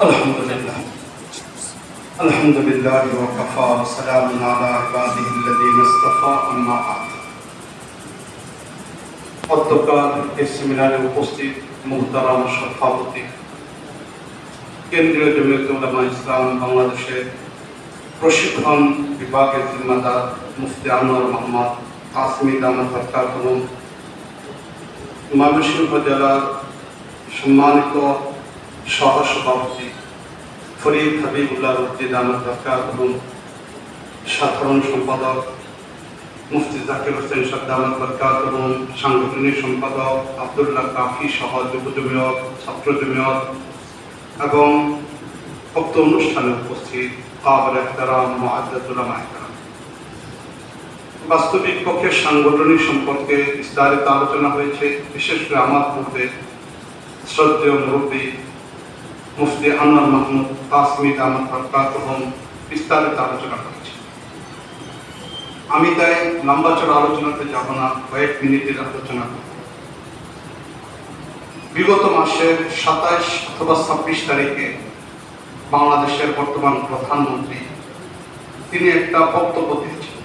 الحمد لله الحمد لله وكفى وسلام على عباده الذين اصطفى أما بعد অধ্যকার এই সেমিনারে উপস্থিত মুহতারাম সভাপতি কেন্দ্রীয় জমিয়ত উলামা ইসলাম বাংলাদেশের প্রশিক্ষণ বিভাগের জিম্মাদার মুফতি আনোয়ার মোহাম্মদ কাসমি দামদ হরকাতুম ময়মনসিংহ জেলার সম্মানিত সহসভাপতি ফরিদ হাবিবুল্লাহ উদ্দিন আহমদ দরকার এবং সাধারণ সম্পাদক মুফতি জাকির হোসেন সাদ্দামত বরকাত এবং সাংগঠনিক সম্পাদক আবদুল্লাহ কাফি সহ যুব জমিয়ত ছাত্র জমিয়ত এবং উক্ত অনুষ্ঠানে উপস্থিত কাবর এহতারাম মহাদ্দুল্লাহ মাহতারাম বাস্তবিক পক্ষে সাংগঠনিক সম্পর্কে বিস্তারিত আলোচনা হয়েছে। বিশেষ করে আমার পূর্বে শ্রদ্ধেয় মুরব্বী মুফতি আনোয়ার মাহমুদ কাসমিদ আহমদ বরকাত এবং বিস্তারিত আলোচনা করেছি। আমি তাই লম্বা চড়া আলোচনাতে যাব না, কয়েক মিনিটের আলোচনা করব। বিগত মাসের সাতাইশ অথবা ছাব্বিশ তারিখে বাংলাদেশের বর্তমান প্রধানমন্ত্রী, তিনি একটা বক্তব্য দিয়েছেন।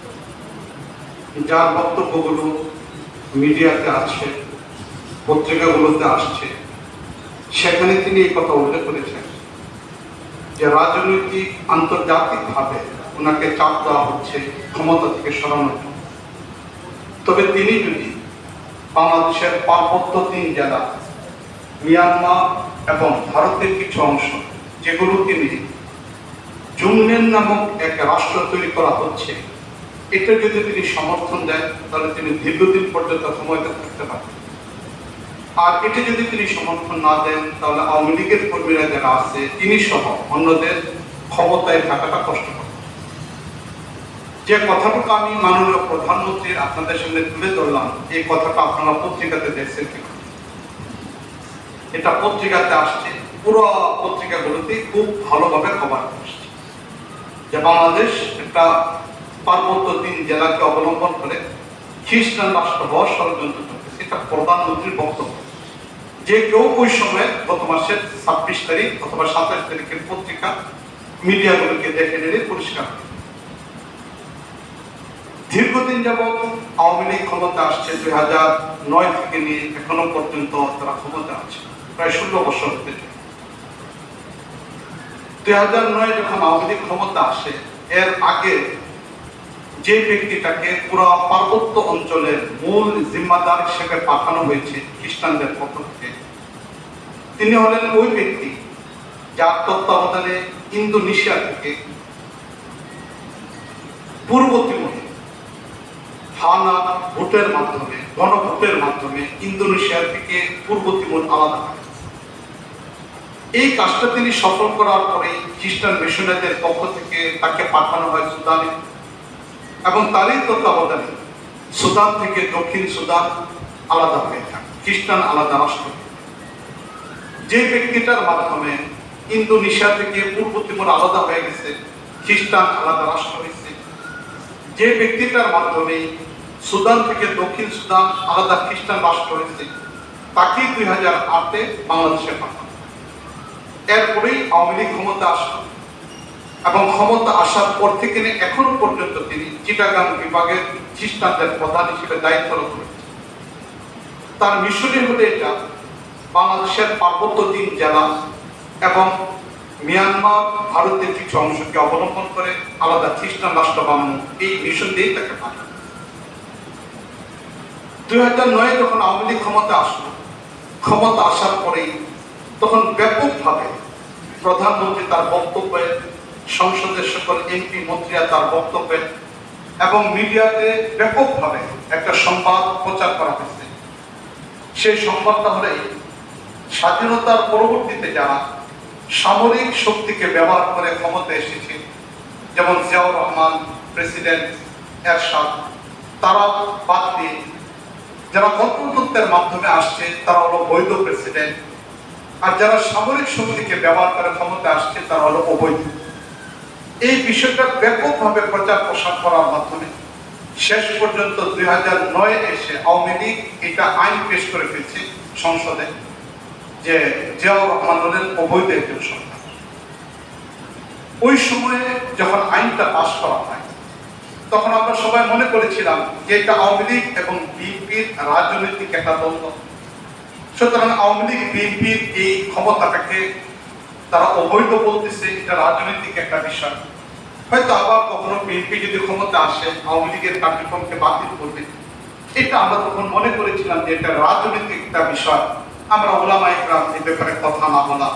যার বক্তব্যগুলো মিডিয়াতে আছে, পত্রিকাগুলোতে আসছে। সেখানে তিনি এই কথা উল্লেখ করেছেন যে রাজনৈতিক আন্তর্জাতিকভাবে ওনাকে চাপ দেওয়া হচ্ছে, ক্ষমতা থেকে সরানোর তবে তিনি যদি বাংলাদেশের পার্বত্য তিন জেলা, মিয়ানমার এবং ভারতের কিছু অংশ যেগুলো তিনি জুমনেন নামক এক রাষ্ট্র তৈরি করা হচ্ছে, এটা যদি তিনি সমর্থন দেন, তাহলে তিনি দীর্ঘদিন পর্যন্ত ক্ষমতা থাকতে পারেন আর এটা যদি তিনি সমর্থন না দেন, তাহলে আওয়ামী লীগের কর্মীরা যারা আছে, তিনি সহ অন্যদের ক্ষমতায় থাকাটা কষ্টকর। যে কথাটুকু আমি মাননীয় প্রধানমন্ত্রীর আপনাদের সামনে তুলে ধরলাম, এই কথাটা আপনারা পত্রিকাতে দেখছেন এটা পত্রিকাতে আসছে, পুরো পত্রিকাগুলোতে খুব ভালোভাবে কভার করছে যে বাংলাদেশ একটা পার্বত্য তিন জেলাকে অবলম্বন করে খ্রিস্টান রাষ্ট্র হওয়ার ষড়যন্ত্র করতেছে এটা প্রধানমন্ত্রীর বক্তব্য। যে কেউ ওই সময় গত মাসের ছাব্বিশ তারিখ অথবা সাতাশ তারিখের পত্রিকা মিডিয়াগুলোকে দেখে নিলে পরিষ্কার। দীর্ঘদিন যাবৎ আওয়ামী লীগ ক্ষমতা আসছে, দুই হাজার নয় থেকে নিয়ে এখনও পর্যন্ত তারা ক্ষমতা আছে, প্রায় ষোলো বছর হতে দুই হাজার নয় যখন আওয়ামী লীগ ক্ষমতা আসে, এর আগে যে ব্যক্তিটাকে পুরো পার্বত্য অঞ্চলের মূল জিম্মাদার হিসেবে পাঠানো হয়েছে খ্রিস্টানদের পক্ষ থেকে, তিনি হলেন ওই ব্যক্তি যার তত্ত্বাবধানে ইন্দোনেশিয়া থেকে পূর্ব তিমুরে হানা ভোটের মাধ্যমে, গণভোটের মাধ্যমে ইন্দোনেশিয়া থেকে পূর্ব তিমুর আলাদা হয়। এই কাজটা তিনি সফল করার পরে খ্রিস্টান মিশনারিদের পক্ষ থেকে তাকে পাঠানো হয় সুদানে। এবং তারই তত্ত্বাবধানে সুদান থেকে দক্ষিণ সুদান আলাদা হয়ে থাকে, খ্রিস্টান আলাদা রাষ্ট্র। যে ব্যক্তিটার মাধ্যমে ইন্দোনেশিয়া থেকে পূর্ব তিমুর আলাদা হয়ে গেছে, খ্রিস্টান আলাদা রাষ্ট্র হয়েছে। যে ব্যক্তিটার মাধ্যমে সুদান থেকে দক্ষিণ সুদান আলাদা খ্রিস্টান রাষ্ট্র হয়েছে, তাকেই দুই হাজার আটে বাংলাদেশে পাঠানো। এরপরেই আওয়ামী লীগ ক্ষমতা আসলো। এবং ক্ষমতা আসার পর থেকে এখনও পর্যন্ত তিনি চিটাগাং বিভাগের খ্রিস্টানদের প্রধান হিসেবে দায়িত্বরত রয়েছে তার মিশনে হলে এটা, বাংলাদেশের পার্বত্য তিন জেলা এবং মিয়ানমার ভারতের কিছু অংশকে অবলম্বন করে আলাদা খ্রিস্টান রাষ্ট্র বানানো, এই মিশন দিয়েই তাকে পাঠানো। দুই হাজার নয় যখন আওয়ামী লীগ ক্ষমতা আসলো, ক্ষমতা আসার পরেই তখন ব্যাপকভাবে প্রধানমন্ত্রী তার বক্তব্যে সংসদের সকল এমপি মন্ত্রীরা তার বক্তব্যে এবং মিডিয়াতে ব্যাপকভাবে একটা সংবাদ প্রচার করা হয়েছে। সেই সংবাদটা হলে স্বাধীনতার পরবর্তীতে যারা সামরিক শক্তিকে ব্যবহার করে ক্ষমতা এসেছে, যেমন জিয়াউর রহমান, প্রেসিডেন্ট এরশাদ, তারা বাদ দিয়ে যারা গণতন্ত্রের মাধ্যমে আসছে, তারা হলো বৈধ প্রেসিডেন্ট। আর যারা সামরিক শক্তিকে ব্যবহার করে ক্ষমতা আসছে, তারা হলো অবৈধ। এই বিষয়টা ব্যাপকভাবে প্রচার প্রসার করার মাধ্যমে শেষ পর্যন্ত দুই হাজার নয় এসে আওয়ামী লীগ এটা আইন পেশ করে ফেলছে সংসদে যে জিয়াউর অবৈধ একজন সরকার। ওই সময়ে যখন আইনটা পাশ করা হয়, তখন আমরা সবাই মনে করেছিলাম যে এটা আওয়ামী লীগ এবং বিএনপির রাজনৈতিক একটা দ্বন্দ্ব। সুতরাং আওয়ামী লীগ, বিএনপির এই ক্ষমতাটাকে তারা অবৈধ বলতেছে, এটা রাজনৈতিক একটা বিষয়। হয়তো আবার কখনো বিএনপি যদি ক্ষমতা আসে, আওয়ামী লীগের কার্যক্রমকে বাতিল করবে। এটা আমরা তখন মনে করেছিলাম যে এটা রাজনৈতিক একটা বিষয়। আমরা ওলামা ইকরাম এই ব্যাপারে কথা না বলা,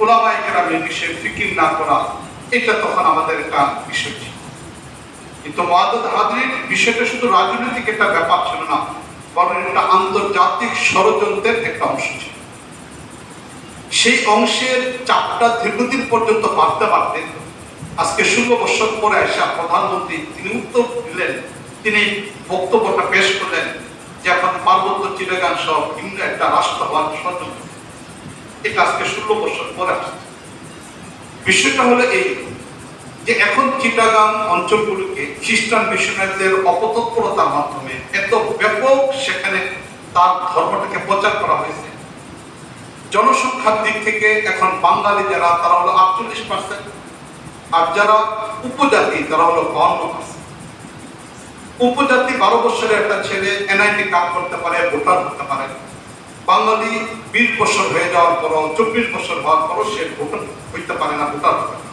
ওলামা ইকরাম এই বিষয়ে ফিকির না করা, এটা তখন আমাদের একটা বিষয় ছিল। কিন্তু মাদত হাজরির বিষয়টা শুধু রাজনৈতিক একটা ব্যাপার ছিল না, বরং এটা আন্তর্জাতিক ষড়যন্ত্রের একটা অংশ ছিল। সেই অংশের চাপটা দীর্ঘদিন পর্যন্ত বাড়তে বাড়তে আজকে ষোলো বছর পরে আসা প্রধানমন্ত্রী তিনি উত্তর দিলেন, তিনি বক্তব্যটা পেশ করলেন যে এখন পার্বত্য চিটাগান সহ ভিন্ন একটা রাষ্ট্র হওয়ার ষড়যন্ত্র এটা আজকে ষোলো বছর পরে আসছে। বিষয়টা হলো এই যে এখন চিটাগাং অঞ্চলগুলোকে খ্রিস্টান মিশনারিদের অপতৎপরতার মাধ্যমে এত ব্যাপক সেখানে তার ধর্মটাকে প্রচার করা হয়েছে। জনসংখ্যার দিক থেকে এখন বাঙালি যারা, তারা হলো আটচল্লিশ পার্সেন্ট আর যারা উপজাতি, তারা হলো বাউন্ন পার্সেন্ট উপজাতি বারো বছরের একটা ছেলে এনআইটি কাজ করতে পারে, ভোটার হতে পারে। বাঙালি বিশ বছর হয়ে যাওয়ার পরও, চব্বিশ বছর হওয়ার পরও সে ভোটার হইতে পারে না, ভোটার হতে পারে।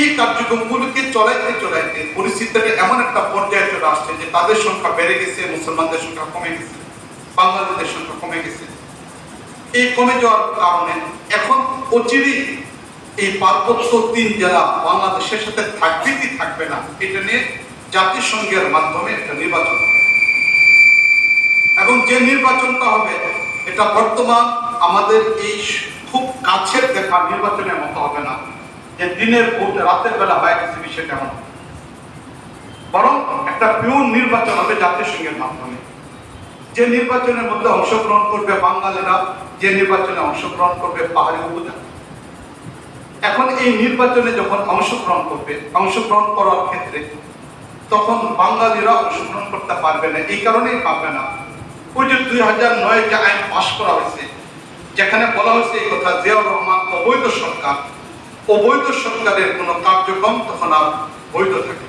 এই কার্যক্রমগুলোকে চলাইতে চলাইতে পরিস্থিতিটা এমন একটা পর্যায়ে চলে আসছে যে তাদের সংখ্যা বেড়ে গেছে, মুসলমানদের সংখ্যা কমে গেছে, বাঙালিদের সংখ্যা কমে গেছে। এই কমে যাওয়ার কারণে এখন অচিরেই এই পার্বত্য তিন জেলা বাংলাদেশের সাথে থাকবে কি থাকবে না, এটা নিয়ে জাতিসংঘের মাধ্যমে একটা নির্বাচন। এবং যে নির্বাচনটা হবে, এটা বর্তমান আমাদের এই খুব কাছের দেখা নির্বাচনের মতো হবে না। যে দিনের ভোট, রাতের বেলা হয়ে বিষয়টা এমন বরং একটা পিওর নির্বাচন হবে জাতিসংঘের মাধ্যমে। যে নির্বাচনের মধ্যে অংশগ্রহণ করবে বাঙালিরা যে নির্বাচনে অংশগ্রহণ করবে পাহাড়ি উপজাতি এখন এই নির্বাচনে যখন অংশগ্রহণ করবে, অংশগ্রহণ করার ক্ষেত্রে তখন বাঙালিরা অংশগ্রহণ করতে পারবে না। এই কারণেই পারবে না। ওই যে দুই হাজার নয় যে আইন পাশ করা হয়েছে, যেখানে বলা হয়েছে এই কথা, জিয়াউর রহমান অবৈধ সরকার, অবৈধ সরকারের কোনো কার্যক্রম তখন আর বৈধ থাকে।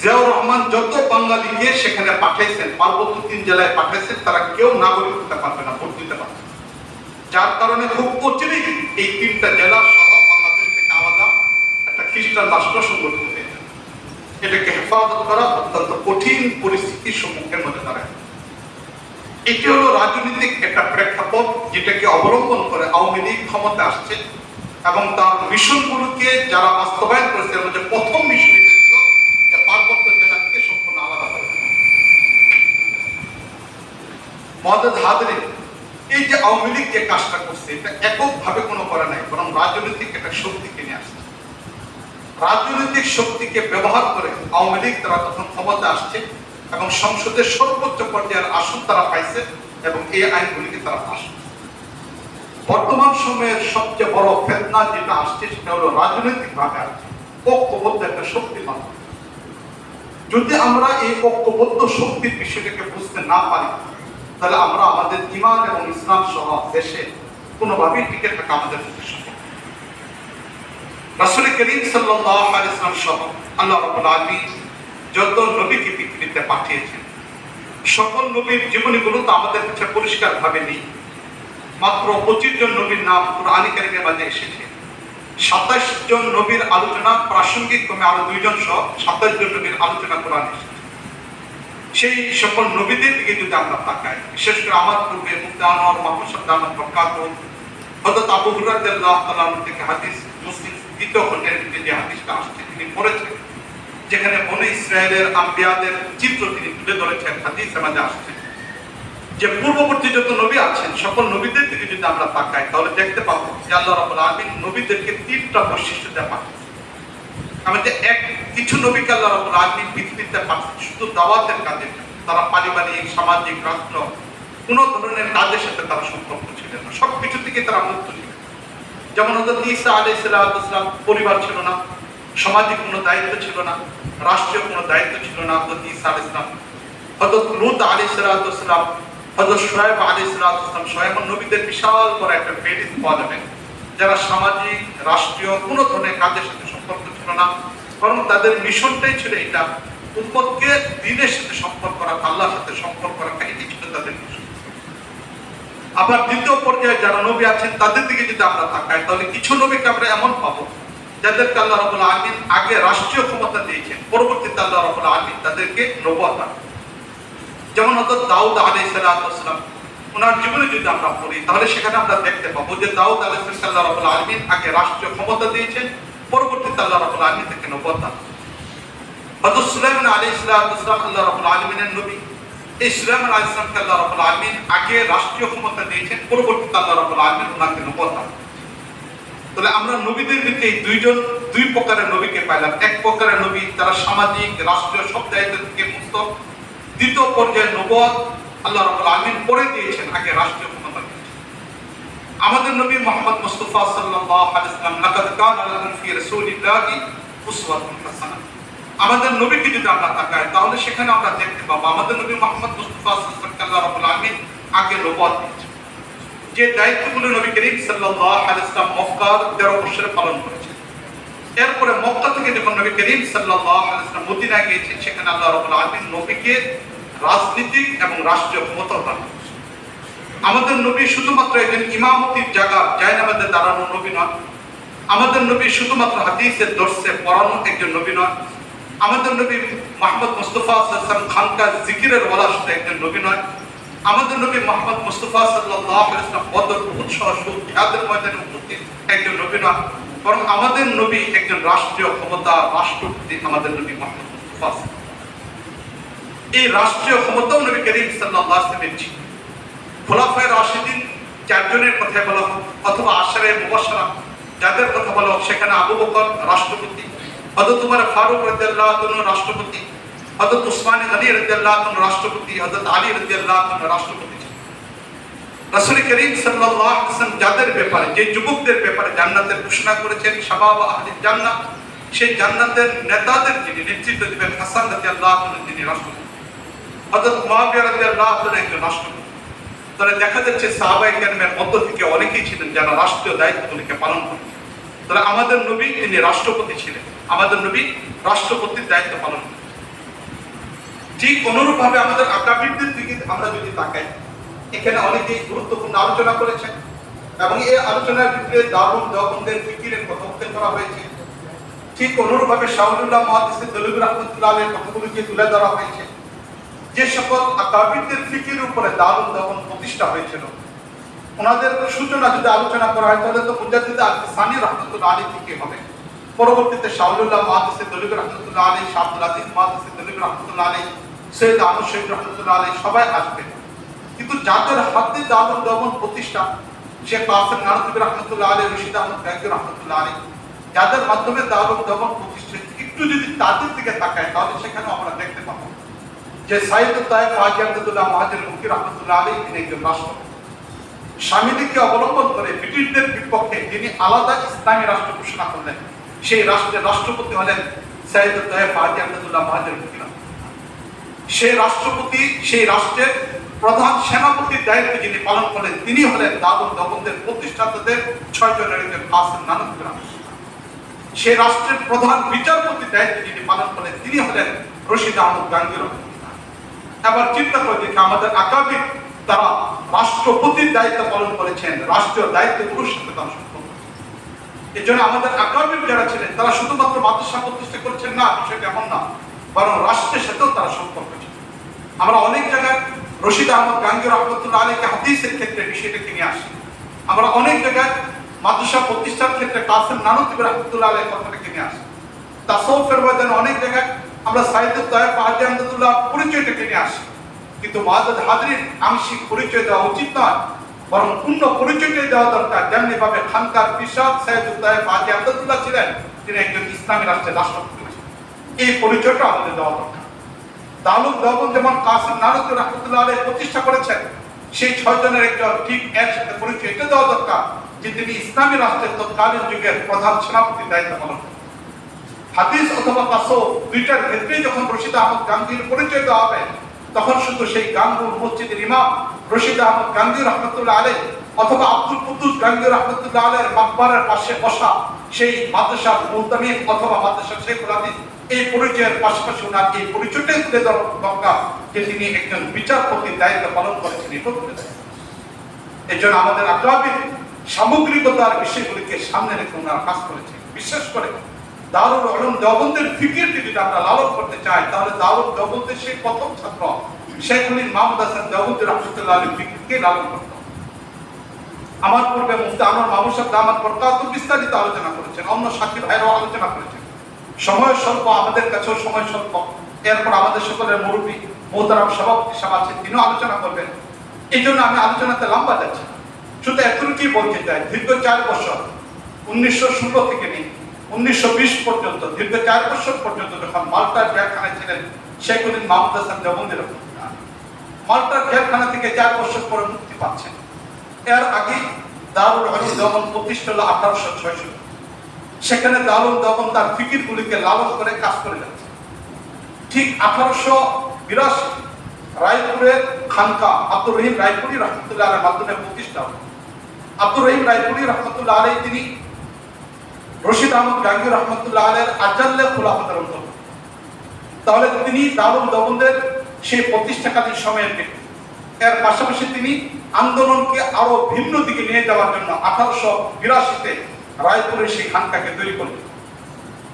জিয়াউর রহমান যত বাঙালিকে সেখানে পাঠাইছেন, পার্বত্য তিন জেলায় পাঠাইছেন, তারা কেউ নাগরিক হতে পারবে না, ভোট দিতে পারবে। যার কারণে খুব অচিরেই এই তিনটা জেলা সহ বাংলাদেশ থেকে আলাদা একটা খ্রিস্টান রাষ্ট্র সংগঠিত হয়ে এটাকে হেফাজত করা অত্যন্ত কঠিন পরিস্থিতির সম্মুখের মধ্যে দাঁড়ায় এটি হলো রাজনৈতিক একটা প্রেক্ষাপট যেটাকে অবলম্বন করে আওয়ামী লীগ ক্ষমতা আসছে এবং তার মিশনগুলোকে যারা বাস্তবায়ন করেছে প্রথম মিশন এটা ছিল যে পার্বত্য জেলাকে সম্পূর্ণ আলাদা করে দেওয়া। মদত হাদরে এই যে আওয়ামী লীগ যে কাজটা করছে, এটা এককভাবে কোনো করে নাই, বরং রাজনৈতিক একটা শক্তিকে নিয়ে আসছে। রাজনৈতিক শক্তিকে ব্যবহার করে আওয়ামী লীগ তারা তখন ক্ষমতা আসছে এবং সংসদের সর্বোচ্চ পর্যায়ের আসন তারা পাইছে এবং এই আইনগুলিকে তারা পাশ বর্তমান সময়ের সবচেয়ে বড় ফেতনা যেটা আসছে, সেটা হলো রাজনৈতিক ভাবে ঐক্যবদ্ধ একটা শক্তির মাধ্যমে যদি আমরা এই ঐক্যবদ্ধ শক্তির বিষয়টাকে বুঝতে না পারি তাহলে আমরা আমাদের ইমান এবং ইসলাম সহ দেশে কোনোভাবেই টিকে থাকা আমাদের পক্ষে সম্ভব। রাসূল করিম আলাইহি ইসলাম সহ আল্লাহ যত নবীকে পৃথিবীতে পাঠিয়েছেন, সকল নবীর জীবনীগুলো তো আমাদের কাছে পরিষ্কার ভাবে নেই। মাত্র পঁচিশ জন নবীর নাম কোরআনী কারিমের মাঝে এসেছে। সাতাশ জন নবীর আলোচনা প্রাসঙ্গিক ক্রমে আরও দুইজন সহ সাতাশ জন নবীর আলোচনা কোরআন এসেছে। সেই সকল নবীদের দিকে যদি আমরা তাকাই, বিশেষ করে আমার পূর্বে প্রকাত হযরত আবু থেকে হাদিস মুসলিম যে হাদিসটা আসছে, তিনি পড়েছেন যেখানে ইসরায়েলের আম্বিয়াদের চিত্র তিনি তুলে ধরেছেন হাদিসের মাঝে আসছে। যে পূর্ববর্তী যত নবী আছেন, সকল নবীদের দিকে যদি আমরা তাকাই, তাহলে দেখতে পাবো যে আল্লাহ রাব্বুল আলামিন নবীদেরকে তিনটা বৈশিষ্ট্য দেওয়া আমাদের এক কিছু নবীকে আল্লাহ আলামিন পৃথিবীতে পাঠান শুধু দাওয়াতের কাজে তারা পারিবারিক, সামাজিক, রাষ্ট্র, কোনো ধরনের কাজের সাথে তারা সম্পর্ক ছিলেন না। সব কিছু থেকে তারা মুক্ত ছিলেন। যেমন হজরত ঈসা আলাইহিস সালাম পরিবার ছিল না, সামাজিক কোনো দায়িত্ব ছিল না, রাষ্ট্রীয় কোনো দায়িত্ব ছিল না হজরত ঈসা আলাইহিস সালাম। হজরত লুত আলাইহিস সালাম হজরত শোয়েব আলাইহিস সালাম শোয়েব নবীদের বিশাল বড় একটা ফেরিস পাওয়া যাবে, যারা সামাজিক, রাষ্ট্রীয় কোনো ধরনের কাজের সাথে সম্পর্ক ছিল না বরং তাদের মিশনটাই ছিল এটা। উম্মতকে দিনের সাথে সম্পর্ক রাখা, আল্লাহর সাথে সম্পর্ক রাখা, এটি ছিল তাদের মিশন। আবার দ্বিতীয় পর্যায়ে যারা নবী আছেন, তাদের দিকে যদি আমরা তাকাই, তাহলে কিছু নবীকে আমরা এমন পাবো, যাদেরকে আল্লাহ রবুল আলমিন আগে রাষ্ট্রীয় ক্ষমতা দিয়েছেন, পরবর্তীতে আল্লাহ রবুল আলমিন তাদেরকে নবতা যেমন হয়তো দাউদ আলাই সালাম ওনার জীবনে যদি আমরা পড়ি, তাহলে সেখানে আমরা দেখতে পাবো যে দাউদ আলাই সাল্লাহ রবুল আলমিন আগে রাষ্ট্রীয় ক্ষমতা দিয়েছেন পরবর্তীতে আল্লাহ রবুল হয়তো সুলাইমান আলী ইসলাম আল্লাহ রবুল আলমিনের নবী। এই সুলাইমান আলী ইসলামকে আল্লাহ রবুল আলমিন আগে রাষ্ট্রীয় ক্ষমতা দিয়েছেন, পরবর্তীতে আল্লাহ রবুল আলমিন ওনাকে তাহলে আমরা নবীদের ভিতরে দুইজন, দুই প্রকারের নবীকে পাইলাম। এক প্রকারের নবী তারা সামাজিক, রাষ্ট্রীয় সব দায়িত্ব থেকে মুক্ত। দ্বিতীয় পর্যায়ে নবদ আল্লাহ রাব্বুল আলামিন পরে দিয়েছেন আগে রাষ্ট্রীয় আমাদের নবী মোহাম্মদ মুস্তাফা সাল্লাল্লাহু আলাইহি ওয়াসাল্লাম, লাকাদ কানা লাকুম ফি রাসূলিল্লাহি উসওয়াতুন হাসানাহ আমাদের নবীকে যদি আমরা তাকাই, তাহলে সেখানে আমরা দেখতে পাবো আমাদের নবী মোহাম্মদ মুস্তাফা সাল্লাল্লাহু রাব্বুল আলামিন আগে দিয়েছেন যে দায়িত্বগুলো নবী করিম সাল্লাল্লাহু আলাইহি ওয়াসাল্লাম মক্কার 13 বছরে পালন করেছেন এরপরে মক্কা থেকে যখন নবী করিম সাল্লাল্লাহু আলাইহি ওয়াসাল্লাম মদিনায় গিয়েছেন, সেখানে আল্লাহ রাব্বুল আলামিন নবীকে রাজনীতিক এবং রাষ্ট্রীয় ক্ষমতা দান করেছেন। আমাদের নবী শুধুমাত্র একজন ইমামতির জায়গা জায়নামাজে দাঁড়ানো নবী নয়। আমাদের নবী শুধুমাত্র হাদিসের দর্শে পড়ানো একজন নবী নয়। আমাদের নবী মোহাম্মদ মুস্তফা সাল্লাম খানকার জিকিরের ওয়ালা শুধু একজন নবী নয়। আমাদের নবী মোহাম্মদ মুস্তফা আলাইহি বদর সহ ময়দানে উপস্থিত একজন নবী নয়। বরং আমাদের নবী একজন রাষ্ট্রীয় ক্ষমতা, রাষ্ট্রপতি আমাদের নবী মোহাম্মদ মুস্তফা। এই রাষ্ট্রীয় ক্ষমতাও নবী করিম সাল্লাল্লাহু আলাইহি ওয়াসাল্লামের ছিল। খোলাফায়ে রাশিদিন চারজনের কথা বলা হোক, অথবা আশারে মুবাশশারা যাদের কথা বলা হোক, সেখানে আবু বকর রাষ্ট্রপতি, হযরত উমর ফারুক রাদিয়াল্লাহু রাষ্ট্রপতি, হযরত উসমান গনি রাদিয়াল্লাহু রাষ্ট্রপতি, হযরত আলী রাদিয়াল্লাহু রাষ্ট্রপতি। রাসূল করিম সাল্লাল্লাহু আলাইহি যাদের ব্যাপারে, যে যুবকদের ব্যাপারে জান্নাতের ঘোষণা করেছেন, শাবাব আহলি জান্নাত সেই জান্নাতের নেতাদের যিনি নেতৃত্ব দিবেন হাসান রাদিয়াল্লাহু তাআলা তিনি রাষ্ট্রপতি হযরত মুয়াবিয়া রাদিয়াল্লাহু তাআলা একজন রাষ্ট্রপতি তাহলে দেখা যাচ্ছে সাহাবাই কেরামের মধ্য থেকে অনেকেই ছিলেন যারা রাষ্ট্রীয় দায়িত্বগুলিকে পালন করেন। তাহলে আমাদের নবী তিনি রাষ্ট্রপতি ছিলেন। আমাদের নবী রাষ্ট্রপতির দায়িত্ব পালন করেন। ঠিক অনুরূপভাবে আমাদের আকাবিরদের দিকে আমরা যদি তাকাই, এখানে অনেকেই গুরুত্বপূর্ণ আলোচনা করেছেন এবং এই আলোচনার ভিতরে দারুণ দেওবন্দের ফিকিরের কথা উল্লেখ করা হয়েছে। ঠিক অনুরূপভাবে শাহুল্লাহ মহাদিস দলিব রহমতুল্লাহ আলের কথাগুলিকে তুলে ধরা হয়েছে। যে সকল আকাবিরদের ফিকির উপরে দারুণ দেওবন প্রতিষ্ঠা হয়েছিল, ওনাদের সূচনা যদি আলোচনা করা হয়, তাহলে তো মুজাদ্দিদ আল সানি রহমতুল্লাহ আলী থেকে হবে। পরবর্তীতে শাহুল্লাহ মহাদিস দলিব রহমতুল্লাহ আলী শাহুল আজিজ মহাদিস দলিব রহমতুল্লাহ আলী সৈয়দ আহমদ শহীদ রহমতুল্লাহ আলী সবাই আসবে। কিন্তু যাদের হাতে দারুণ দেওবন প্রতিষ্ঠা, শেখ কাসেম নানতুবি রহমতুল্লাহ আলী রশিদ আহমদ গাইকি রহমতুল্লাহ আলী যাদের মাধ্যমে দারুল দমন প্রতিষ্ঠা, একটু যদি তাদের দিকে তাকায়, তাহলে সেখানে আমরা দেখতে পাবো। যে সাইদ তায়েব হাজি আহমদুল্লাহ মহাজির মুফতি রহমতুল্লাহ আলী তিনি একজন রাষ্ট্রপতি। স্বামীদিকে অবলম্বন করে ব্রিটিশদের বিপক্ষে যিনি আলাদা ইসলামী রাষ্ট্র ঘোষণা করলেন। সেই রাষ্ট্রের রাষ্ট্রপতি হলেন সাইদ তায়েব হাজি মহাজির মুফতি সেই রাষ্ট্রপতি, সেই রাষ্ট্রের প্রধান সেনাপতির দায়িত্ব যিনি পালন করেন তিনি হলেন দাদুর দমনদের প্রতিষ্ঠাতাদের ছয় জনের একজন কাসেম নানক সেই রাষ্ট্রের প্রধান বিচারপতির দায়িত্ব যিনি পালন করেন তিনি হলেন রশিদ আহমদ গাঙ্গির এবার চিন্তা করে দেখি আমাদের আকাবিক তারা রাষ্ট্রপতির দায়িত্ব পালন করেছেন, রাষ্ট্রীয় দায়িত্বগুলোর সাথে তারা সম্পর্ক। এই জন্য আমাদের যারা ছিলেন, তারা শুধুমাত্র মাদ্রাসা প্রতিষ্ঠা না, বিষয়টা এমন না, বরং রাষ্ট্রের সাথেও তারা সম্পর্ক ছিল। আমরা অনেক জায়গায় রশিদ আহমদ গাঙ্গির রহমতুল্লাহ আলীকে হাদিসের ক্ষেত্রে বিষয়টাকে নিয়ে আসি। আমরা অনেক জায়গায় মাদ্রাসা প্রতিষ্ঠার ক্ষেত্রে কাসেম নানতিব রহমতুল্লাহ কথাটাকে নিয়ে আসি। তাসৌফের ময়দানে অনেক জায়গায় আমরা সাইদুল তাহেব ফাহাদি আহমদুল্লাহ পরিচয়টাকে নিয়ে আসি। কিন্তু মাহাদ হাজরিন আংশিক পরিচয় দেওয়া উচিত নয়, বরং পূর্ণ পরিচয়টাই দেওয়া দরকার। যেমনি ভাবে খানকার কৃষক সাইদুল তাহেব ফাহাদি আহমদুল্লাহ ছিলেন, তিনি একজন ইসলামী রাষ্ট্রের রাষ্ট্রপতি। এই পরিচয়টা আমাদের দেওয়া দরকার। দালুক দমন যেমন কাসিম নানক রহমতুল্লাহ আলী প্রতিষ্ঠা করেছেন, সেই ছয় জনের একজন ঠিক এর সাথে পরিচয় এটা দেওয়া দরকার, যে তিনি ইসলামী রাষ্ট্রের তৎকালীন যুগের প্রধান সেনাপতির দায়িত্ব পালন করেন হাদিস অথবা তাসো দুইটার ক্ষেত্রেই যখন রশিদ আহমদ গান্ধীর পরিচয় দেওয়া হবে, তখন শুধু সেই গাঙ্গুর মসজিদের ইমাম রশিদ আহমদ গান্ধী রহমতুল্লাহ আলী অথবা আব্দুল কুদ্দুস গাঙ্গি রহমতুল্লাহ আলের মাকবারের পাশে বসা সেই মাদ্রাসা মুলতামিম অথবা মাদ্রাসা শেখুল হাদিস এই পরিচয়ের পাশাপাশি ওনার এই পরিচয়টাই তুলে ধরা দরকার যে তিনি একজন বিচারপতির দায়িত্ব পালন করেছেন। এই জন্য আমাদের আগ্রামীর সামগ্রিকতার বিষয়গুলিকে সামনে রেখে ওনারা কাজ করেছেন বিশেষ করে দারুল আলম দেওবন্দের ফিকিরকে যদি আমরা লালন করতে চাই তাহলে দারুল দেওবন্দের সেই প্রথম ছাত্র শেখুল মাহমুদ হাসান দেওবন্দি রহমতুল্লাহ আলী ফিকিরকে লালন করতে। আমার পূর্বে মুফতি আনোয়ার মাহমুদ সাহেব দামাত বরকাত বিস্তারিত আলোচনা করেছেন, অন্য সাক্ষী ভাইরাও আলোচনা করেছেন সময় স্বল্প, আমাদের কাছেও সময় স্বল্প এরপর আমাদের সকলের মুরব্বী, মোহতারাম সভাপতি সাহেব আছেন, তিনিও আলোচনা করবেন এই জন্য আমি আলোচনাতে লম্বা যাচ্ছি। শুধু এতটুকুই বলতে চাই, দীর্ঘ চার বছর, উনিশশো ষোলো থেকে নিয়ে উনিশশো বিশ পর্যন্ত, দীর্ঘ চার বছর পর্যন্ত যখন মাল্টার জেলখানায় ছিলেন শেখুদ্দিন মাহমুদ হাসান রহমতুল্লাহ মাল্টার জেলখানা থেকে চার বছর পরে মুক্তি পাচ্ছেন। এর আগে দারুল আলম দেওবন প্রতিষ্ঠা হলো আঠারোশো ছয়শো সেখানে দারুল দেওবন তার ফিকিরগুলিকে লালন করে কাজ করে যাচ্ছে। ঠিক আঠারোশো বিরাশি রায়পুরের খানকা আব্দুর রহিম রায়পুরি রহমতুল্লাহ আলের মাধ্যমে প্রতিষ্ঠা হয়। আব্দুর রহিম রায়পুরি রহমতুল্লাহ আলাই তিনি রশিদ আহমদ গাঙ্গি রহমতুল্লাহ আলের আজাল্লে খোলাফতের অন্তর্গত তাহলে তিনি দারুল দবন্দের সেই প্রতিষ্ঠাকালীন সময়ের ব্যক্তি এর পাশাপাশি তিনি আন্দোলনকে আরও ভিন্ন দিকে নিয়ে যাওয়ার জন্য আঠারোশো বিরাশিতে রায়পুরের সেই খানকাকে তৈরি করলেন।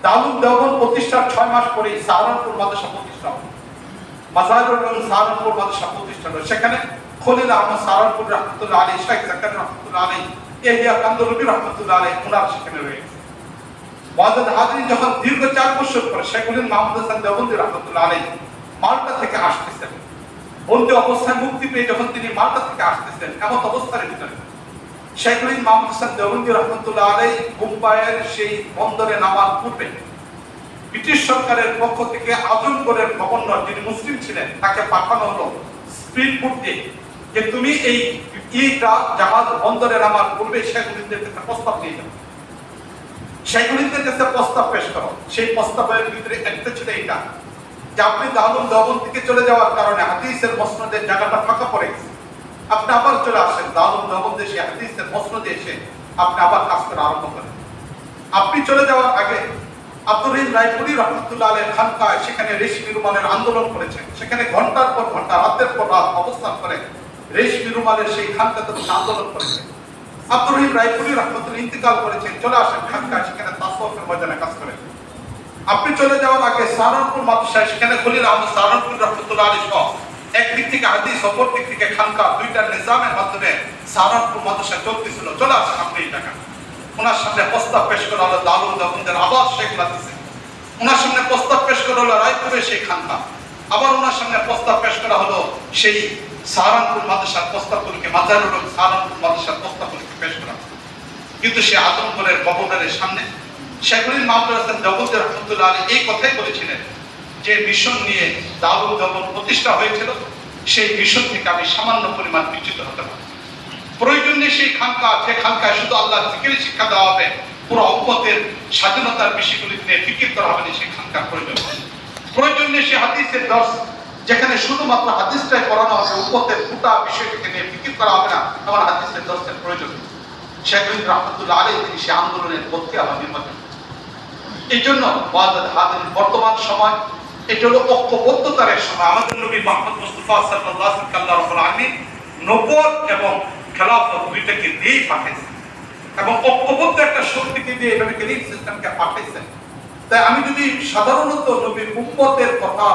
দারুল দেওবন প্রতিষ্ঠার ছয় মাস পরে সাহারানপুর মাদ্রাসা প্রতিষ্ঠা হয়। মাজারুল এবং সাহারানপুর মাদ্রাসা প্রতিষ্ঠা হলো সেখানে খলিল আহমদ সাহারানপুর রহমতুল্লাহ আলী শেখ জাকার রহমতুল্লাহ আলী এহিয়া কান্দরবি রহমতুল্লাহ আলী ওনার সেখানে রয়েছে। ওয়াজেদ হাজরিন যখন দীর্ঘ চার বছর পরে শেখুলিন মাহমুদ হাসান রহমতুল্লাহ থেকে আসতেছেন। অবস্থায় মুক্তি পেয়ে যখন তিনি থেকে আসতেছেন, এমন অবস্থার ভিতরে মাহমুদ হাসান রহমতুল্লাহ আলী মুম্বাইয়ের সেই বন্দরে নামার পূর্বে ব্রিটিশ সরকারের পক্ষ থেকে আজমগড়ের গভর্নর যিনি মুসলিম ছিলেন, তাকে পাঠানো হলো যে, তুমি এই ইটা জাহাজ বন্দরে নামার পূর্বে শেখুলিনদের কাছে প্রস্তাব নিয়ে যাও সেগুলিতে কাছে প্রস্তাব পেশ করো। সেই প্রস্তাবের ভিতরে একটা ছিল এটা যে আপনি দারুল দমন থেকে চলে যাওয়ার কারণে হাদিসের মসনদের জায়গাটা ফাঁকা পড়ে গেছে। আপনি আবার চলে আসেন দারুল দমন দেশে হাদিসের মসনদে এসে আপনি আবার কাজ করা আরম্ভ করেন। আপনি চলে যাওয়ার আগে আব্দুর রহিম রায়পুরি রহমতুল্লাহ আলের খানকায় সেখানে রেশমি রুমালের আন্দোলন করেছেন। সেখানে ঘণ্টার পর ঘণ্টা, রাতের পর রাত অবস্থান করে রেশমি রুমালের সেই খানকাতে আন্দোলন করেছেন। আব্দুর রহিম রায়পুরি রহমতুল্লাহ ইন্তিকাল করেছেন। চলে আসেন খানকায় সেখানে তাসওয়াফের ময়দানে কাজ করেন আপনি চলে যাওয়ার আগে সাহারানপুর মাদ্রাসায়, সেখানে খলিল আহমদ সাহারানপুর রহমতুল্লাহ আলী সহ, একদিক থেকে হাদিস অপর থেকে খানকা দুইটা নিজামের মাধ্যমে সাহারানপুর মাদ্রাসা চলতেছিল। চলে আসেন আপনি এই টাকা। ওনার সামনে প্রস্তাব পেশ করা হলো দারুল দেবন্দের আবার শেখ হাদিসে ওনার সামনে প্রস্তাব পেশ করা হলো রায়পুরের সেই খানকা আবার ওনার সামনে প্রস্তাব পেশ করা হলো সেই সাহারানপুর মাদ্রাসার প্রস্তাবগুলিকে মাজারুল হক মাদ্রাসার প্রস্তাবগুলিকে পেশ করা। কিন্তু সে আদমপুরের গভর্নরের সামনে শেখুলিন মাহমুদ হাসান জগদ্দের রহমতুল্লাহ আলী এই কথাই বলেছিলেন যে মিশন নিয়ে দারুল দেবন প্রতিষ্ঠা হয়েছিল, সেই মিশন থেকে আমি সামান্য পরিমাণ বিচ্যুত হতে পারি প্রয়োজনে সেই খানকা, যে খানকায় শুধু আল্লাহ জিকিরের শিক্ষা দেওয়া হবে, পুরো অব্বতের স্বাধীনতার বিষয়গুলি নিয়ে ফিকির করা হবে সেই খানকার প্রয়োজন প্রয়োজনে সে হাদিসের দর্শ যেখানে শুধুমাত্র হাদিসটাই পড়ানো হবে, উম্মতের গোটা বিষয়টিকে নিয়ে ফিকির করা হবে না, আমার হাদিসের দর্শের প্রয়োজন শেখ রহমতুল্লাহ আলী তিনি সে আন্দোলনের পক্ষে আমার নির্বাচন এই জন্য বর্তমান সময়, এটা হলো ঐক্যবদ্ধতার সময়। আমাদের নবী মোহাম্মদ মুস্তফা সাল্লাল্লাহু আলাইহি রাব্বুল আলামিন নবুয়ত এবং খেলাফত দুইটাকে দিয়েই পাঠাইছেন এবং ঐক্যবদ্ধ একটা শক্তিকে দিয়ে ক্যারিং সিস্টেমকে পাঠাইছেন তাই আমি যদি সাধারণত নবীর উম্মতের কথা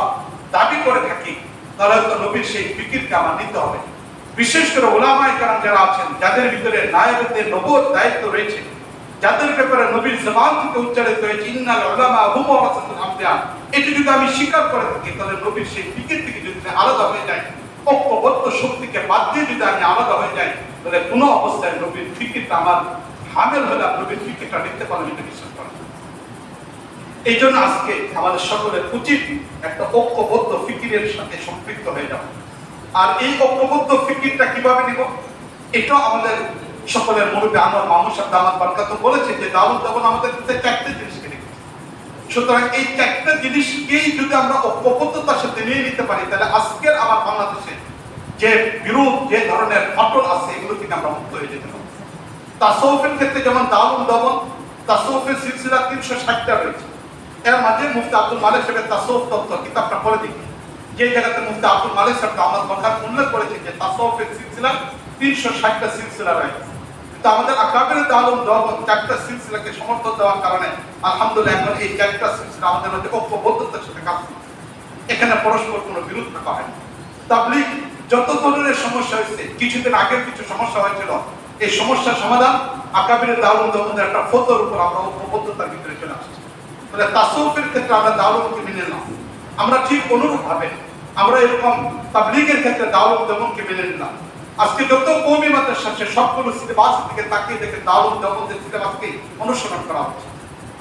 দাবি করে থাকি, তাহলে হয়তো নবীর সেই ফিকিরকে আমার নিতে হবে। বিশেষ করে ওলামায় কারণ যারা আছেন, যাদের ভিতরে নায়কদের নবুয়ত দায়িত্ব রয়েছে, যাদের ব্যাপারে নবীর জবান থেকে উচ্চারিত হয়েছে, ইন্নাল উলামা হুম ওয়ারাসাতুল আমবিয়া এটি যদি আমি স্বীকার করে থাকি, তাহলে নবীর সেই ফিকির থেকে যদি আলাদা হয়ে যায় ঐক্যবদ্ধ শক্তিকে বাদ দিয়ে যদি আমি আলাদা হয়ে যাই, তাহলে কোনো অবস্থায় নবীর ফিকিরটা আমার হামেল হলে নবীর ফিকিরটা দেখতে পারলে এটা বিশ্বাস করা এই জন্য আজকে আমাদের সকলের উচিত একটা ঐক্যবদ্ধ ফিকিরের সাথে সম্পৃক্ত হয়ে যাওয়া আর এই ঐক্যবদ্ধ ফিকিরটা কীভাবে নিব? এটাও আমাদের সকলের মুরব্বী আমার মামুর সাহেব দামাত বারকাত বলেছে যে, দাউদ তখন আমাদের চারটে জিনিসকে রেখেছে সুতরাং এই চারটে জিনিসকেই যদি আমরা ঐক্যবদ্ধতার সাথে নিয়ে নিতে পারি, তাহলে আজকের আমার বাংলাদেশে যে বিরূপ, যে ধরনের ফাটল আছে, এগুলো থেকে আমরা মুক্ত হয়ে যেতে পারব। তাসৌফের ক্ষেত্রে যেমন দারুণ দমন তাসৌফের সিলসিলা তিনশো ষাটটা রয়েছে। এর মাঝে মুফতি আব্দুল মালিক সাহেবের তাসৌফ তত্ত্ব, কিতাবটা পড়ে দেখি। যে জায়গাতে মুফতি আব্দুল মালিক আমার বরখার উল্লেখ করেছে যে তাসৌফের সিলসিলা তিনশো ষাটটা সিলসিলা রয়েছে। কিন্তু আমাদের আকাবের দমন চারটা সিলসিলাকে সমর্থন দেওয়ার কারণে আলহামদুলিল্লাহ এখন এই চারটা সিলসিলা আমাদের মধ্যে ঐক্যবদ্ধতার সাথে কাজ এখানে পরস্পর কোনো বিরোধ থাকা হয় যত ধরনের সমস্যা হয়েছে, কিছুদিন আগের কিছু সমস্যা হয়েছিল, এই সমস্যার সমাধান আকাবির দারুল দমনের একটা ফতোর উপর আমরা ঐক্যবদ্ধতার ভিতরে চলে আসছি। মানে তাসৌফের ক্ষেত্রে আমরা দারুলকে মেনে নিলাম আমরা ঠিক অনুরূপ ভাবে আমরা এরকম তাবলিগের ক্ষেত্রে দারুল দমনকে মেনে নিলাম। আজকে যত কৌমি মাদ্রাসা আছে, সবগুলো সিলেবাস দিকে তাকিয়ে দেখে দারুল দমনের সিলেবাসকে অনুসরণ করা হচ্ছে।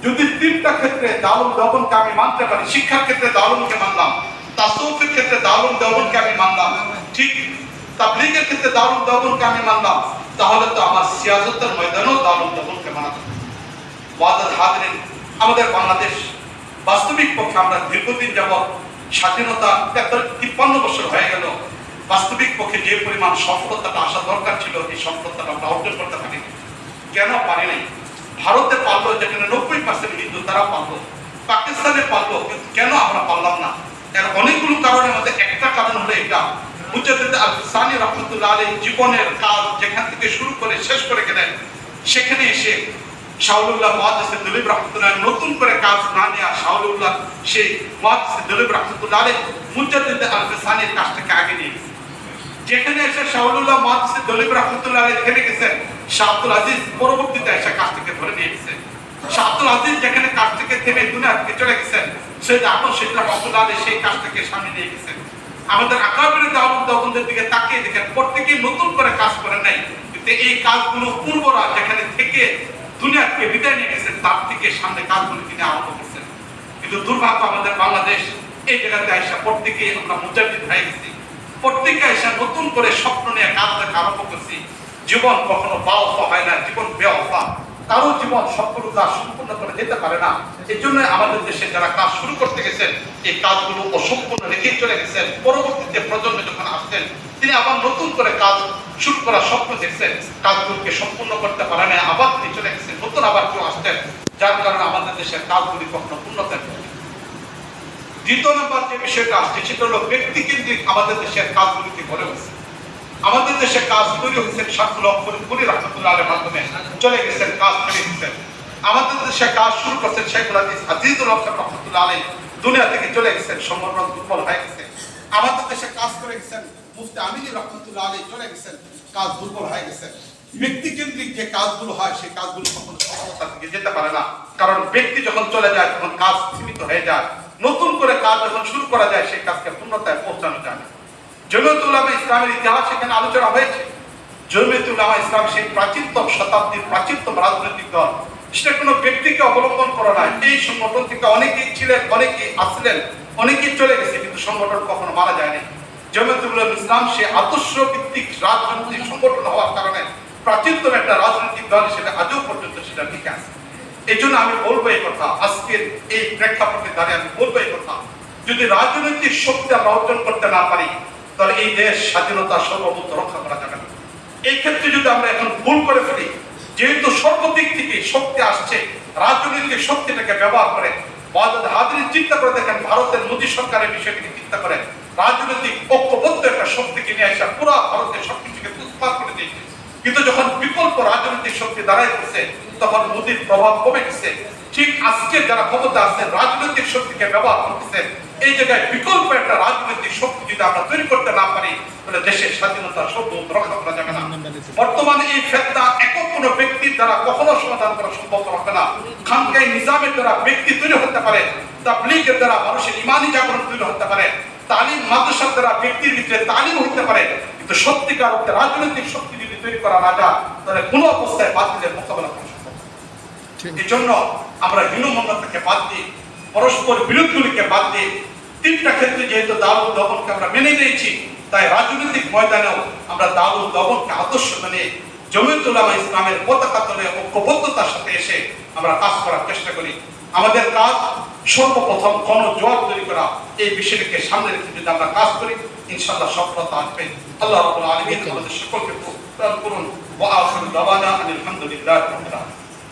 যদি তিনটা ক্ষেত্রে দারুল দমনকে আমি মানতে পারি, শিক্ষার ক্ষেত্রে দারুলকে মানলাম তাসৌফের ক্ষেত্রে দারুল দমনকে আমি মানলাম, ঠিক তাবলিগের ক্ষেত্রে দারুল দমনকে আমি মানলাম, তাহলে তো আমার সিয়াসতের ময়দানেও দারুল দমনকে মানা যাবে। ওয়াদাদ হাজরিন আমাদের বাংলাদেশ বাস্তবিক পক্ষে আমরা দীর্ঘদিন যাবৎ স্বাধীনতা তেত্তর তিপ্পান্ন বছর হয়ে গেল। বাস্তবিক পক্ষে যে পরিমাণ সফলতাটা আসা দরকার ছিল, এই সফলতাটা আমরা অর্জন করতে পারিনি। কেন পারি নাই? ভারতে পারল, যেখানে নব্বই পার্সেন্ট হিন্দু তারা পারল। পাকিস্তানে পারল, কিন্তু কেন আমরা পারলাম না? এর অনেকগুলো কারণের মধ্যে একটা কারণ হলো এটা। আল সানি রহমতুল্লাহ আলী জীবনের কাজ যেখান থেকে শুরু করে শেষ করে গেলেন, সেখানে এসে শাহুল্লাহ দলিব রহমতুল্লাহ নতুন করে কাজ না নেওয়া শাহুল্লাহ সেই দলিব রহমতুল্লাহ মুজাদ্দিদ আল আগে নিয়ে যেখানে এসে শাহুল্লাহ দলিব রহমতুল্লাহ গেছেন আজিজ পরবর্তীতে এসে ধরে নিয়ে আজিজ যেখানে কাজ থেকে থেমে চলে গেছেন, সৈয়দ আহমদ রহমতুল্লাহ সেই সামনে নিয়ে গেছেন। আমাদের আকাবির দাউদ দিকে তাকিয়ে দেখেন প্রত্যেকে নতুন করে কাজ করে নাই। এই কাজগুলো পূর্বরা যেখানে থেকে দুনিয়া থেকে বিদায় নিয়ে গেছেন তার থেকে সামনে কাজগুলো তিনি আরম্ভ করছেন। কিন্তু দুর্ভাগ্য আমাদের বাংলাদেশ, এই জায়গাতে আইসা প্রত্যেকে আমরা মুজাহিদ হয়ে গেছি। প্রত্যেকে আইসা নতুন করে স্বপ্ন নিয়ে কাজ আরম্ভ করছি। জীবন কখনো বাওফা হয় না, জীবন বেওফা। কারও জীবন সবগুলো কাজ সম্পূর্ণ করে যেতে পারে না। এই জন্য আমাদের দেশে যারা কাজ শুরু করতে গেছেন, এই কাজগুলো অসম্পূর্ণ রেখে চলে গেছেন। পরবর্তীতে প্রজন্ম যখন আসছেন, তিনি আবার নতুন করে কাজ শুরু করার স্বপ্ন দেখছেন। কাজগুলোকে সম্পূর্ণ করতে পারে না, আবার তিনি চলে গেছেন, নতুন আবার কেউ আসতেন যার কারণে আমাদের দেশের কাজগুলি কখনো না। দ্বিতীয় নম্বর যে বিষয়টা আসছে, সেটা হলো ব্যক্তি কেন্দ্রিক আমাদের দেশের কাজগুলিকে গড়ে উঠছে। আমাদের দেশে কাজ তৈরি হয়েছেন শাকুল কুলি রহমতুল্লাহ আলের মাধ্যমে চলে গেছেন, কাজ ফেলে দিচ্ছেন আমাদের দেশে কাজ শুরু করছেন শেখুল হাদিস আজিজুল হক রহমতুল্লাহ আলী দুনিয়া থেকে চলে গেছেন সংগঠন দুর্বল হয়ে গেছে। আমাদের দেশে কাজ করে গেছেন মুফতি আমিনী রহমতুল্লাহ আলী চলে গেছেন, কাজ দুর্বল হয়ে গেছে। ব্যক্তি কেন্দ্রিক যে কাজগুলো হয়, সেই কাজগুলো কখনো সফলতার দিকে যেতে পারে না। কারণ ব্যক্তি যখন চলে যায়, তখন কাজ সীমিত হয়ে যায়। নতুন করে কাজ যখন শুরু করা যায়, সেই কাজকে পূর্ণতায় পৌঁছানো যায় না। জমিয়তুল উলামা ইসলামের ইতিহাস এখানে আলোচনা হয়েছে। জমিয়তুল উলামা ইসলাম সেই প্রাচীনতম শতাব্দীর প্রাচীনতম রাজনৈতিক দল। সেটা কোনো ব্যক্তিকে অবলম্বন করা নয় এই সংগঠন থেকে অনেকেই ছিলেন, অনেকেই আসলেন, অনেকেই চলে গেছে, কিন্তু সংগঠন কখনো মারা যায়নি। জমিয়তুল ইসলাম সে আদর্শ ভিত্তিক রাজনৈতিক সংগঠন হওয়ার কারণে প্রাচীনতম একটা রাজনৈতিক দল হিসেবে আজও পর্যন্ত সেটা টিকে আছে। এই জন্য আমি বলব এই কথা, আজকের এই প্রেক্ষাপটে দাঁড়িয়ে আমি বলব এই কথা। যদি রাজনৈতিক শক্তি আমরা অর্জন করতে না পারি তাহলে এই দেশ স্বাধীনতা সর্বভূত রক্ষা করা যাবে না। এই ক্ষেত্রে যদি আমরা এখন ভুল করে ফেলি, যেহেতু সর্বদিক থেকে শক্তি আসছে, রাজনৈতিক শক্তিটাকে ব্যবহার করে হাজির চিন্তা করে দেখেন, ভারতের মোদী সরকারের বিষয়টিকে চিন্তা করে রাজনৈতিক ঐক্যবদ্ধ একটা শক্তিকে নিয়ে আসা পুরো ভারতের সবকিছুকে উৎপাদ করে দিয়েছে। কিন্তু যখন বিকল্প রাজনৈতিক শক্তি দাঁড়ায় পড়ছে তখন মোদীর প্রভাব কমে গেছে। ঠিক আজকে যারা ক্ষমতা আছেন রাজনৈতিক শক্তিকে ব্যবহার করতেছেন এই জায়গায় বিকল্প একটা রাজনৈতিক শক্তি যদি আমরা তৈরি করতে না পারি তাহলে দেশের স্বাধীনতা সর্ব রক্ষা করা যাবে না। বর্তমানে এই ফেতনা একক কোনো ব্যক্তির দ্বারা কখনো সমাধান করা সম্ভব হবে না। খানকাই নিজামের দ্বারা ব্যক্তি তৈরি হতে পারে তাবলিগের দ্বারা মানুষের ইমানি জাগরণ তৈরি হতে পারে তালিম মাদ্রাসার দ্বারা ব্যক্তির ভিতরে তালিম হতে পারে কিন্তু সত্যিকার অর্থে রাজনৈতিক শক্তি যদি তৈরি করা না যায় তাহলে কোনো অবস্থায় বাতিলের মোকাবেলা করা সম্ভব এই জন্য আমরা হীনমন্যতাকে বাদ দিয়ে পরস্পর বিরোধগুলিকে বাদ দিয়ে তিনটা ক্ষেত্রে যেহেতু দারুল দমনকে আমরা মেনে নিয়েছি তাই রাজনৈতিক ময়দানেও আমরা দারুল দমনকে আদর্শ মেনে জমিয়তুল ইসলামের পতাকা তলে ঐক্যবদ্ধতার সাথে এসে আমরা কাজ করার চেষ্টা করি। আমাদের কাজ সর্বপ্রথম গণ জোয়ার তৈরি করা এই বিষয়টিকে সামনে রেখে যদি আমরা কাজ করি ইনশাআল্লাহ সফলতা আসবে। আল্লাহ রাব্বুল আলামিন আমাদের সকলকে করুন। ওয়া আখিরু দাওয়ানা আলহামদুলিল্লাহ